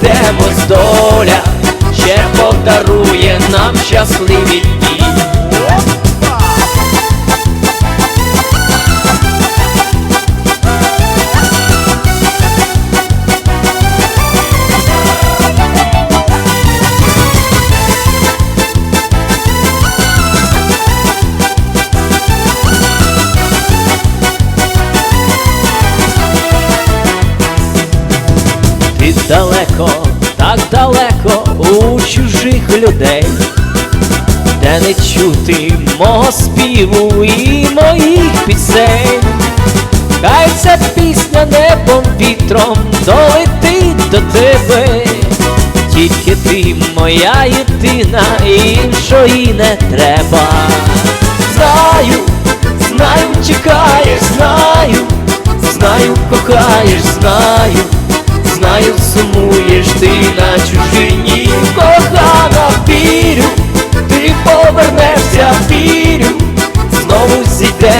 знову зійдемось доля, ще подарує нам щасливі дні. Далеко у чужих людей, де не чути мого співу і моїх пісень. Хай ця пісня небом вітром долетить до тебе, тільки ти моя єдина, іншої не треба. Знаю,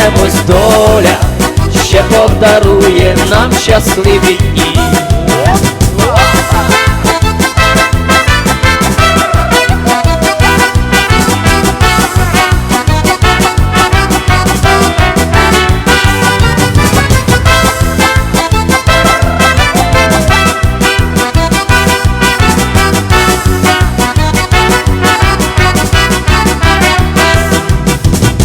зійдемось доля, ще подарує нам щасливі дні.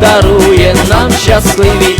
подарує нам щасливі